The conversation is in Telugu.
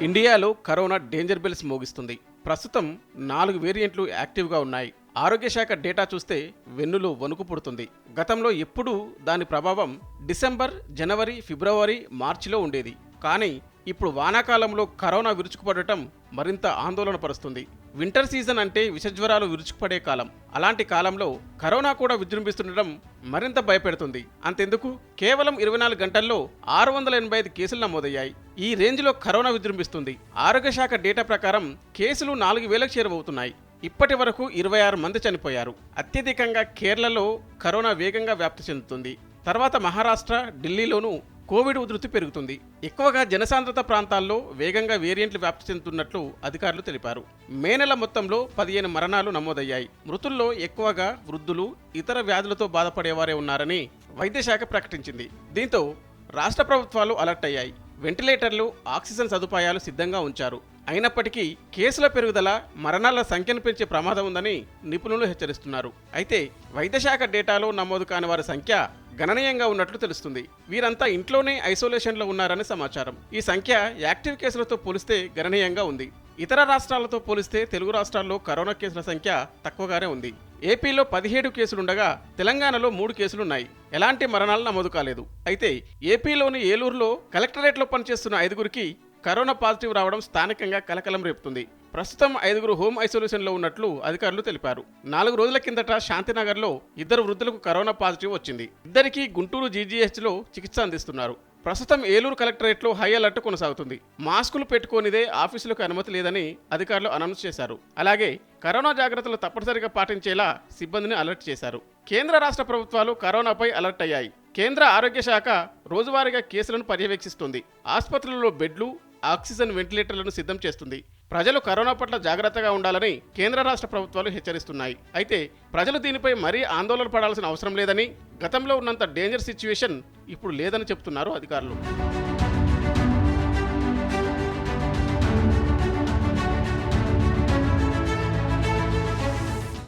ఇండియాలో కరోనా డేంజర్ బెల్స్ మోగిస్తుంది. ప్రస్తుతం నాలుగు వేరియంట్లు యాక్టివ్గా ఉన్నాయి. ఆరోగ్య శాఖ డేటా చూస్తే వెన్నులో వణుకు పుడుతుంది. గతంలో ఎప్పుడూ దాని ప్రభావం డిసెంబర్ జనవరి ఫిబ్రవరి మార్చిలో ఉండేది. కానీ ఇప్పుడు వానాకాలంలో కరోనా విరుచుకుపడటం మరింత ఆందోళనపరుస్తుంది. వింటర్ సీజన్ అంటే విషజ్వరాలు విరుచుకుపడే కాలం. అలాంటి కాలంలో కరోనా కూడా విజృంభిస్తుండటం మరింత భయపెడుతుంది. అంతెందుకు? కేవలం ఇరవై నాలుగు గంటల్లో ఆరు వందల ఎనభై ఐదు కేసులు నమోదయ్యాయి. ఈ రేంజ్లో కరోనా విజృంభిస్తుంది. ఆరోగ్య శాఖ డేటా ప్రకారం కేసులు నాలుగు వేలకు చేరువవుతున్నాయి. ఇప్పటి వరకు ఇరవై ఆరు మంది చనిపోయారు. అత్యధికంగా కేరళలో కరోనా వేగంగా వ్యాప్తి చెందుతుంది. తర్వాత మహారాష్ట్ర ఢిల్లీలోనూ కోవిడ్ ఉధృతి పెరుగుతుంది. ఎక్కువగా జనసాంద్రత ప్రాంతాల్లో వేగంగా వేరియంట్లు వ్యాప్తి చెందుతున్నట్లు అధికారులు తెలిపారు. మే నెల మొత్తంలో పదిహేను మరణాలు నమోదయ్యాయి. మృతుల్లో ఎక్కువగా వృద్ధులు ఇతర వ్యాధులతో బాధపడేవారే ఉన్నారని వైద్యశాఖ ప్రకటించింది. దీంతో రాష్ట్ర ప్రభుత్వాలు అలర్ట్ అయ్యాయి. వెంటిలేటర్లు ఆక్సిజన్ సదుపాయాలు సిద్ధంగా ఉంచారు. అయినప్పటికీ కేసుల పెరుగుదల మరణాల సంఖ్యను పెంచే ప్రమాదం ఉందని నిపుణులు హెచ్చరిస్తున్నారు. అయితే వైద్యశాఖ డేటాలో నమోదు కాని వారి సంఖ్య గణనీయంగా ఉన్నట్లు తెలుస్తుంది. వీరంతా ఇంట్లోనే ఐసోలేషన్లో ఉన్నారని సమాచారం. ఈ సంఖ్య యాక్టివ్ కేసులతో పోలిస్తే గణనీయంగా ఉంది. ఇతర రాష్ట్రాలతో పోలిస్తే తెలుగు రాష్ట్రాల్లో కరోనా కేసుల సంఖ్య తక్కువగానే ఉంది. ఏపీలో పదిహేడు కేసులుండగా తెలంగాణలో మూడు కేసులున్నాయి. ఎలాంటి మరణాలు నమోదు కాలేదు. అయితే ఏపీలోని ఏలూరులో కలెక్టరేట్లో పనిచేస్తున్న ఐదుగురికి కరోనా పాజిటివ్ రావడం స్థానికంగా కలకలం రేపుతుంది. ప్రస్తుతం ఐదుగురు హోమ్ ఐసోలేషన్లో ఉన్నట్లు అధికారులు తెలిపారు. నాలుగు రోజుల కిందట శాంతినగర్లో ఇద్దరు వృద్ధులకు కరోనా పాజిటివ్ వచ్చింది. ఇద్దరికి గుంటూరు జీజీహెచ్లో చికిత్స అందిస్తున్నారు. ప్రస్తుతం ఏలూరు కలెక్టరేట్లో హై అలర్ట్ కొనసాగుతుంది. మాస్కులు పెట్టుకోనిదే ఆఫీసులకు అనుమతి లేదని అధికారులు అనౌన్స్ చేశారు. అలాగే కరోనా జాగ్రత్తలు తప్పనిసరిగా పాటించేలా సిబ్బందిని అలర్ట్ చేశారు. కేంద్ర రాష్ట్ర ప్రభుత్వాలు కరోనాపై అలర్ట్ అయ్యాయి. కేంద్ర ఆరోగ్య శాఖ రోజువారీగా కేసులను పర్యవేక్షిస్తుంది. ఆసుపత్రులలో బెడ్లు ఆక్సిజన్ వెంటిలేటర్లను సిద్ధం చేస్తుంది. ప్రజలు కరోనా పట్ల జాగ్రత్తగా ఉండాలని కేంద్ర రాష్ట్ర ప్రభుత్వాలు హెచ్చరిస్తున్నాయి. అయితే ప్రజలు దీనిపై మరీ ఆందోళన పడాల్సిన అవసరం లేదని గతంలో ఉన్నంత డేంజర్ సిచ్యువేషన్ ఇప్పుడు లేదని చెబుతున్నారు అధికారులు.